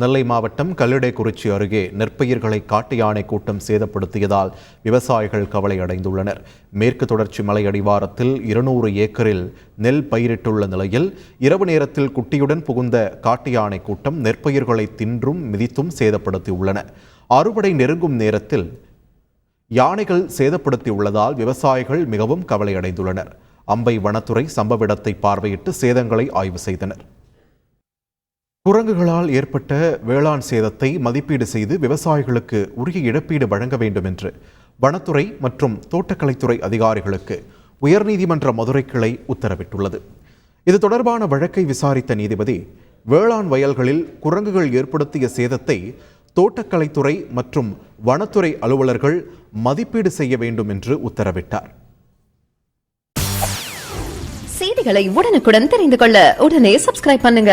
நெல்லை மாவட்டம் கல்லிடைக்குறிச்சி அருகே நெற்பயிர்களை காட்டு யானை கூட்டம் சேதப்படுத்தியதால் விவசாயிகள் கவலை அடைந்துள்ளனர். மேற்கு தொடர்ச்சி மலை அடிவாரத்தில் இருநூறு ஏக்கரில் நெல் பயிரிட்டுள்ள நிலையில் இரவு நேரத்தில் குட்டியுடன் புகுந்த காட்டு யானை கூட்டம் நெற்பயிர்களை தின்றும் மிதித்தும் சேதப்படுத்தியுள்ளன. அறுவடை நெருங்கும் நேரத்தில் யானைகள் சேதப்படுத்தியுள்ளதால் விவசாயிகள் மிகவும் கவலை அடைந்துள்ளனர். அம்பை வனத்துறை சம்பவ இடத்தை பார்வையிட்டு சேதங்களை ஆய்வு செய்தனர். குரங்குகளால் ஏற்பட்ட வேளாண் சேதத்தை மதிப்பீடு செய்து விவசாயிகளுக்கு உரிய இழப்பீடு வழங்க வேண்டும் என்று வனத்துறை மற்றும் தோட்டக்கலைத்துறை அதிகாரிகளுக்கு உயர்நீதிமன்ற மதுரை கிளை உத்தரவிட்டுள்ளது. இது தொடர்பான வழக்கை விசாரித்த நீதிபதி வேளாண் வயல்களில் குரங்குகள் ஏற்படுத்திய சேதத்தை தோட்டக்கலைத்துறை மற்றும் வனத்துறை அலுவலர்கள் மதிப்பீடு செய்ய வேண்டும் என்று உத்தரவிட்டார். செய்திகளை உடனுக்குடன் தெரிந்து கொள்ள உடனே சப்ஸ்கிரைப் பண்ணுங்க.